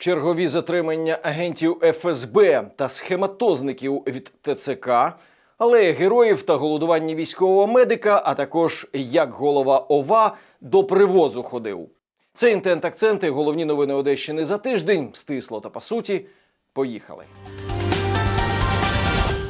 Чергові затримання агентів ФСБ та схематозників від ТЦК, але героїв та голодування військового медика, а також як голова ОВА до привозу ходив. Це інтент акценти. Головні новини Одещини за тиждень. Стисло та по суті. Поїхали.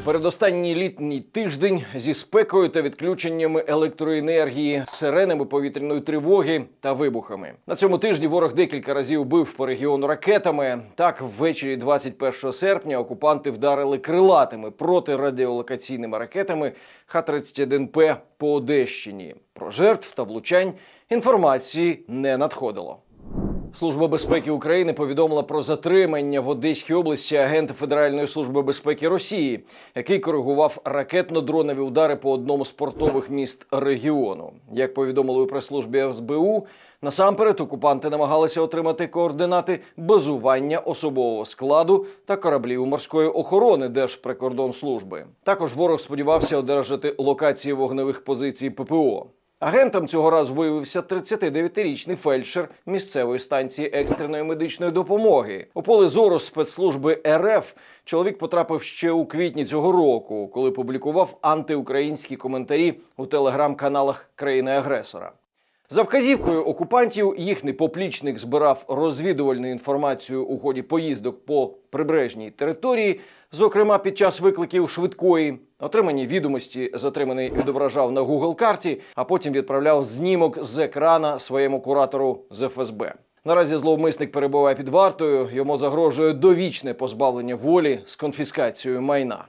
Передостанній літній тиждень зі спекою та відключеннями електроенергії, сиренами повітряної тривоги та вибухами. На цьому тижні ворог декілька разів бив по регіону ракетами. Так, ввечері 21 серпня окупанти вдарили крилатими протирадіолокаційними ракетами Х-31П по Одещині. Про жертв та влучань інформації не надходило. Служба безпеки України повідомила про затримання в Одеській області агента Федеральної служби безпеки Росії, який коригував ракетно-дронові удари по одному з портових міст регіону. Як повідомили у прес-службі СБУ, насамперед окупанти намагалися отримати координати базування особового складу та кораблів морської охорони Держприкордонслужби. Також ворог сподівався одержати локації вогневих позицій ППО. Агентом цього разу виявився 39-річний фельдшер місцевої станції екстреної медичної допомоги. У поле зору спецслужби РФ чоловік потрапив ще у квітні цього року, коли публікував антиукраїнські коментарі у телеграм-каналах країни-агресора. За вказівкою окупантів їхній поплічник збирав розвідувальну інформацію у ході поїздок по прибережній території, зокрема під час викликів швидкої. Отримані відомості затриманий відображав на Google карті, а потім відправляв знімок з екрана своєму куратору з ФСБ. Наразі зловмисник перебуває під вартою. Йому загрожує довічне позбавлення волі з конфіскацією майна.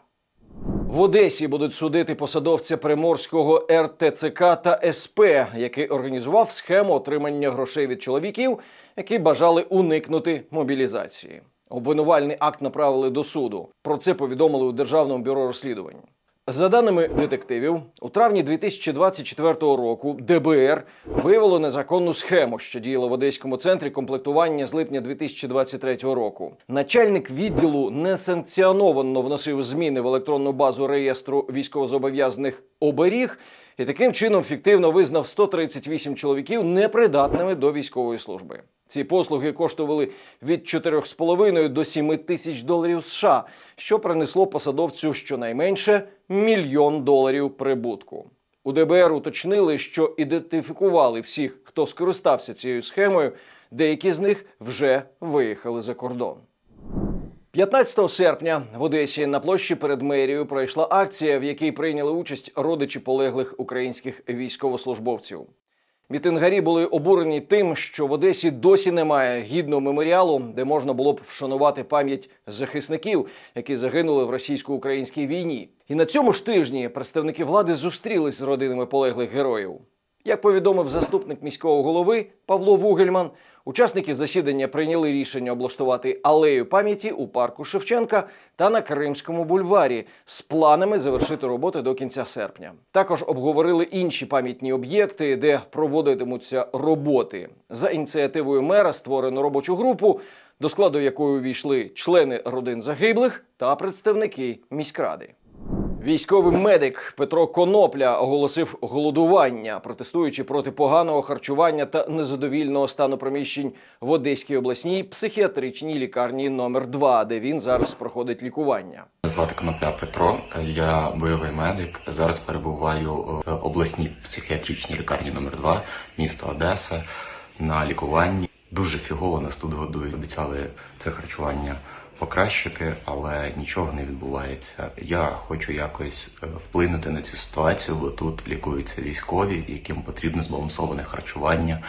В Одесі будуть судити посадовця приморського РТЦК та СП, який організував схему отримання грошей від чоловіків, які бажали уникнути мобілізації. Обвинувальний акт направили до суду. Про це повідомили у Державному бюро розслідувань. За даними детективів, у травні 2024 року ДБР виявило незаконну схему, що діяла в Одеському центрі комплектування з липня 2023 року. Начальник відділу несанкціоновано вносив зміни в електронну базу реєстру військовозобов'язаних оберіг і таким чином фіктивно визнав 138 чоловіків непридатними до військової служби. Ці послуги коштували від 4,5 до 7 тисяч доларів США, що принесло посадовцю щонайменше мільйон доларів прибутку. У ДБР уточнили, що ідентифікували всіх, хто скористався цією схемою. Деякі з них вже виїхали за кордон. 15 серпня в Одесі на площі перед мерією пройшла акція, в якій прийняли участь родичі полеглих українських військовослужбовців. Мітингарі були обурені тим, що в Одесі досі немає гідного меморіалу, де можна було б вшанувати пам'ять захисників, які загинули в російсько-українській війні. І на цьому ж тижні представники влади зустрілись з родинами полеглих героїв. Як повідомив заступник міського голови Павло Вугельман, учасники засідання прийняли рішення облаштувати алею пам'яті у парку Шевченка та на Кримському бульварі з планами завершити роботи до кінця серпня. Також обговорили інші пам'ятні об'єкти, де проводитимуться роботи. За ініціативою мера створено робочу групу, до складу якої увійшли члени родин загиблих та представники міськради. Військовий медик Петро Конопля оголосив голодування, протестуючи проти поганого харчування та незадовільного стану приміщень в Одеській обласній психіатричній лікарні номер 2 де він зараз проходить лікування. Звати Конопля Петро, я бойовий медик. Зараз перебуваю в обласній психіатричній лікарні номер 2 міста Одеса на лікуванні. Дуже фігово нас тут годують. Обіцяли це харчування покращити, але нічого не відбувається. Я хочу якось е, вплинути на цю ситуацію, бо тут лікуються військові, яким потрібно збалансоване харчування,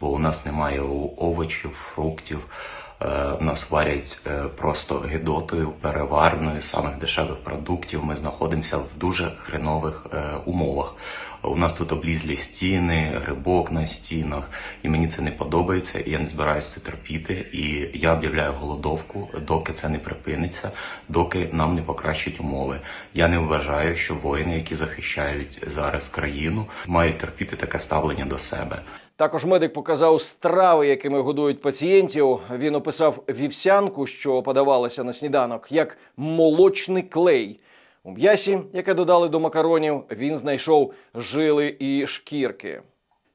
бо у нас немає овочів, фруктів. Е, Нас варять е, просто гидотою, переварною, самих дешевих продуктів. Ми знаходимося в дуже хренових е, умовах. У нас тут облізлі стіни, грибок на стінах, і мені це не подобається, і я не збираюся це терпіти. І я об'являю голодовку, доки це не припиниться, доки нам не покращать умови. Я не вважаю, що воїни, які захищають зараз країну, мають терпіти таке ставлення до себе. Також медик показав страви, якими годують пацієнтів. Він описав вівсянку, що подавалася на сніданок, як молочний клей. У м'ясі, яке додали до макаронів, він знайшов жили і шкірки.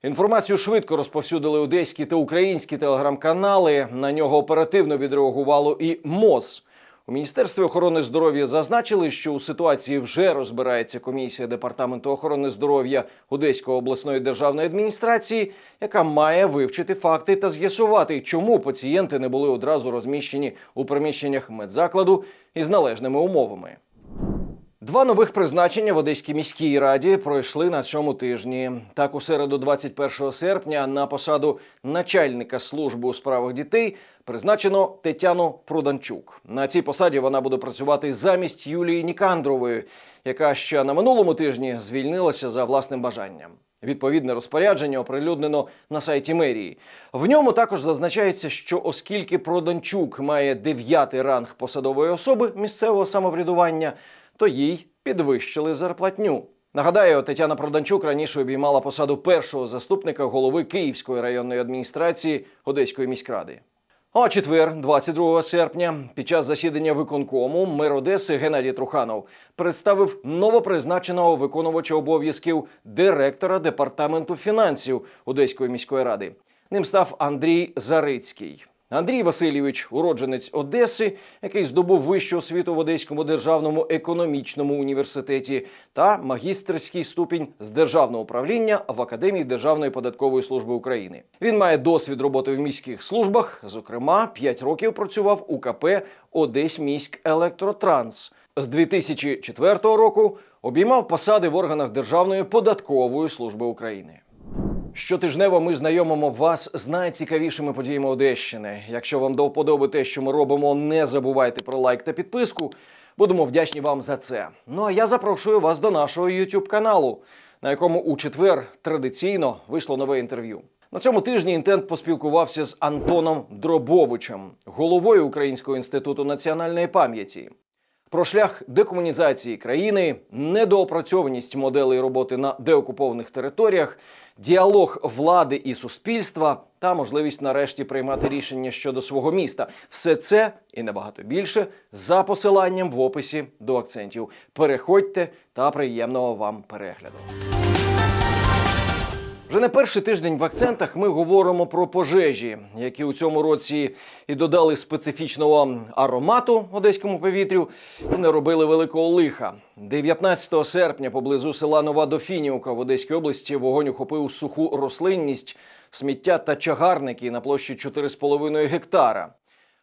Інформацію швидко розповсюдили одеські та українські телеграм-канали. На нього оперативно відреагувало і МОЗ. У міністерстві охорони здоров'я зазначили, що у ситуації вже розбирається комісія департаменту охорони здоров'я Одеської обласної державної адміністрації, яка має вивчити факти та з'ясувати, чому пацієнти не були одразу розміщені у приміщеннях медзакладу із належними умовами. Два нових призначення в Одеській міській раді пройшли на цьому тижні. Так, у середу, 21 серпня, на посаду начальника служби у справах дітей призначено Тетяну Проданчук. На цій посаді вона буде працювати замість Юлії Нікандрової, яка ще на минулому тижні звільнилася за власним бажанням. Відповідне розпорядження оприлюднено на сайті мерії. В ньому також зазначається, що оскільки Проданчук має дев'ятий ранг посадової особи місцевого самоврядування, то їй підвищили зарплатню. Нагадаю, Тетяна Проданчук раніше обіймала посаду першого заступника голови Київської районної адміністрації Одеської міськради. А четвер, 22 серпня, під час засідання виконкому мер Одеси Геннадій Труханов представив новопризначеного виконувача обов'язків директора департаменту фінансів Одеської міської ради. Ним став Андрій Зарицький. Андрій Васильович, уродженець Одеси, який здобув вищу освіту в Одеському державному економічному університеті та магістерський ступінь з державного управління в Академії Державної податкової служби України. Він має досвід роботи в міських службах. Зокрема, 5 років працював у КП Одеськміськ Електротранс. З 2004 року обіймав посади в органах Державної податкової служби України. Щотижнево ми знайомимо вас з найцікавішими подіями Одещини. Якщо вам до вподоби те, що ми робимо, не забувайте про лайк та підписку. Будемо вдячні вам за це. Ну а я запрошую вас до нашого youtube каналу, на якому у четвер традиційно вийшло нове інтерв'ю. На цьому тижні інтент поспілкувався з Антоном Дробовичем, головою Українського інституту національної пам'яті. Про шлях декомунізації країни, недоопрацьованість моделей роботи на деокупованих територіях, діалог влади і суспільства та можливість нарешті приймати рішення щодо свого міста. Все це і набагато більше за посиланням в описі до акцентів. Переходьте та приємного вам перегляду. Вже не перший тиждень в акцентах ми говоримо про пожежі, які у цьому році і додали специфічного аромату одеському повітрю і не робили великого лиха. 19 серпня поблизу села Нова Дофінівка в Одеській області вогонь охопив суху рослинність, сміття та чагарники на площі 4,5 гектара.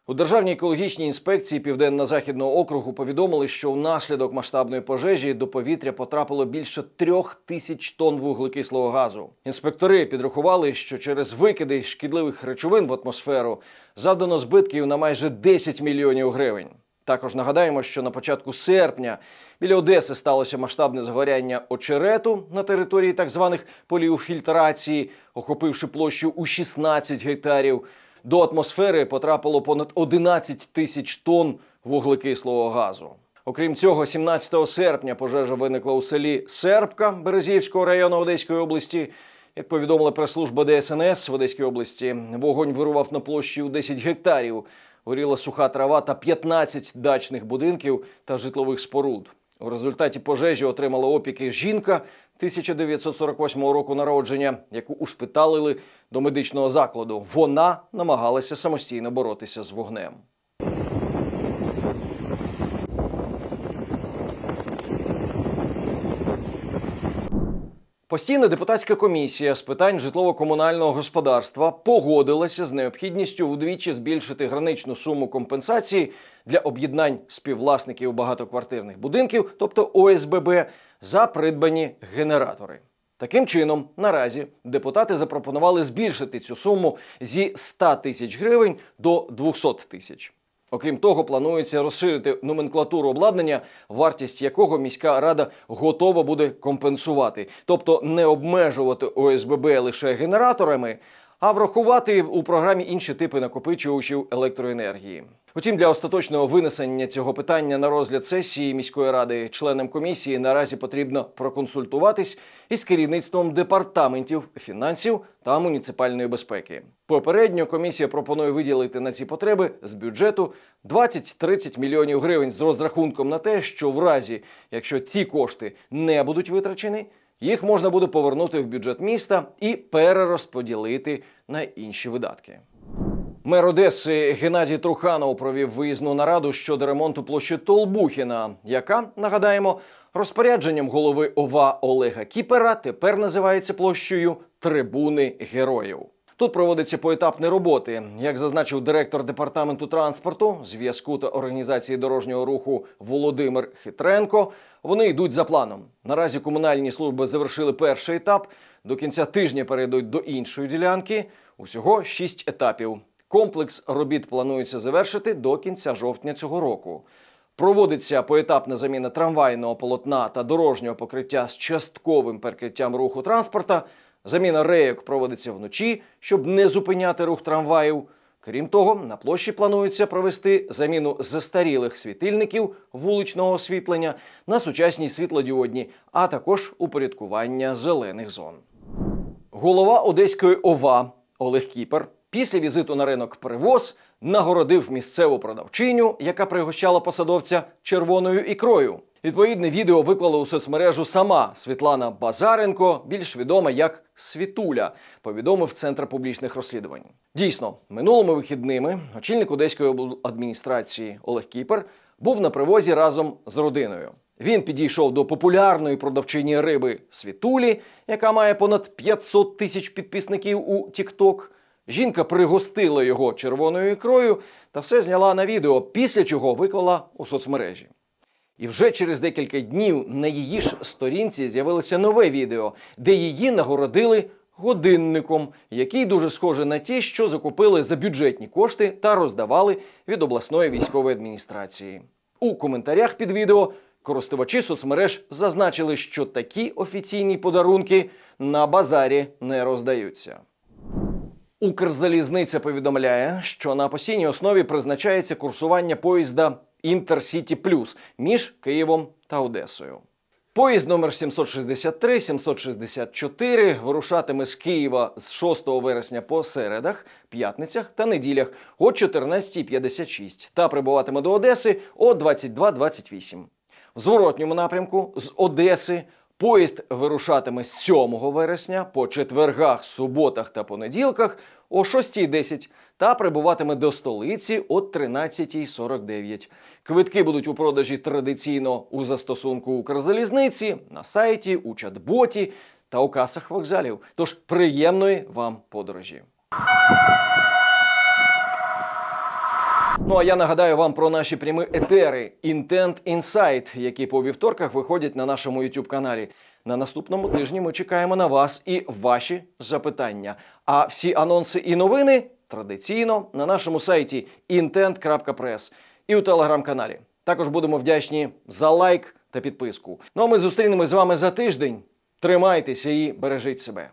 У Державній екологічній інспекції Південно-Західного округу повідомили, що внаслідок масштабної пожежі до повітря потрапило більше трьох тисяч тонн вуглекислого газу. Інспектори підрахували, що через викиди шкідливих речовин в атмосферу завдано збитків на майже 10 мільйонів гривень. Також нагадаємо, що на початку серпня біля Одеси сталося масштабне загоряння очерету на території так званих полів фільтрації, охопивши площу у 16 гектарів. До атмосфери потрапило понад 11 тисяч тонн вуглекислого газу. Окрім цього, 17 серпня пожежа виникла у селі Сербка Березівського району Одеської області. Як повідомила прес-служба ДСНС в Одеській області, вогонь вирував на площі у 10 гектарів. Горіла суха трава та 15 дачних будинків та житлових споруд. У результаті пожежі отримала опіки жінка 1948 року народження, яку ушпиталили до медичного закладу. Вона намагалася самостійно боротися з вогнем. Постійна депутатська комісія з питань житлово-комунального господарства погодилася з необхідністю вдвічі збільшити граничну суму компенсації для об'єднань співвласників багатоквартирних будинків, тобто ОСББ, за придбані генератори. Таким чином, наразі депутати запропонували збільшити цю суму зі 100 тисяч гривень до 200 тисяч. Окрім того, планується розширити номенклатуру обладнання, вартість якого міська рада готова буде компенсувати, тобто не обмежувати ОСББ лише генераторами, а врахувати у програмі інші типи накопичувачів електроенергії. Утім, для остаточного винесення цього питання на розгляд сесії міської ради членам комісії наразі потрібно проконсультуватись із керівництвом департаментів фінансів та муніципальної безпеки. Попередньо комісія пропонує виділити на ці потреби з бюджету 20-30 мільйонів гривень з розрахунком на те, що в разі, якщо ці кошти не будуть витрачені, їх можна буде повернути в бюджет міста і перерозподілити на інші видатки. Мер Одеси Геннадій Труханов провів виїзну нараду щодо ремонту площі Толбухіна, яка нагадаємо розпорядженням голови ОВА Олега Кіпера тепер називається площею Трибуни Героїв. Тут проводяться поетапні роботи. Як зазначив директор департаменту транспорту, зв'язку та організації дорожнього руху Володимир Хитренко, вони йдуть за планом. Наразі комунальні служби завершили перший етап. До кінця тижня перейдуть до іншої ділянки. Усього шість етапів. Комплекс робіт планується завершити до кінця жовтня цього року. Проводиться поетапна заміна трамвайного полотна та дорожнього покриття з частковим перекриттям руху транспорта. Заміна рейок проводиться вночі, щоб не зупиняти рух трамваїв. Крім того, на площі планується провести заміну застарілих світильників вуличного освітлення на сучасні світлодіодні, а також упорядкування зелених зон. Голова Одеської ОВА Олег Кіпер після візиту на ринок Привоз нагородив місцеву продавчиню, яка пригощала посадовця червоною ікрою. Відповідне відео виклала у соцмережу сама Світлана Базаренко, більш відома як Світуля, повідомив Центр публічних розслідувань. Дійсно, минулими вихідними очільник Одеської обладміністрації Олег Кіпер був на привозі разом з родиною. Він підійшов до популярної продавчині риби Світулі, яка має понад 500 тисяч підписників у TikTok. Жінка пригостила його червоною ікрою та все зняла на відео, після чого виклала у соцмережі. І вже через декілька днів на її ж сторінці з'явилося нове відео, де її нагородили годинником, який дуже схожий на ті, що закупили за бюджетні кошти та роздавали від обласної військової адміністрації. У коментарях під відео користувачі соцмереж зазначили, що такі офіційні подарунки на базарі не роздаються. Укрзалізниця повідомляє, що на постійній основі призначається курсування поїзда Інтерсіті Плюс між Києвом та Одесою. Поїзд номер 763-764 вирушатиме з Києва з 6 вересня по середах, п'ятницях та неділях о 14.56 та прибуватиме до Одеси о 22.28. В зворотньому напрямку з Одеси поїзд вирушатиме з 7 вересня по четвергах, суботах та понеділках о 6.10 та прибуватиме до столиці о 13.49. Квитки будуть у продажі традиційно у застосунку Укрзалізниці, на сайті, у чат-боті та у касах вокзалів. Тож приємної вам подорожі! Ну а я нагадаю вам про наші прямі етери Intent Insight, які по вівторках виходять на нашому youtube каналі. На наступному тижні ми чекаємо на вас і ваші запитання. А всі анонси і новини традиційно на нашому сайті intent.press і у телеграм-каналі. Також будемо вдячні за лайк та підписку. Ну а ми зустрінемось з вами за тиждень. Тримайтеся і бережіть себе.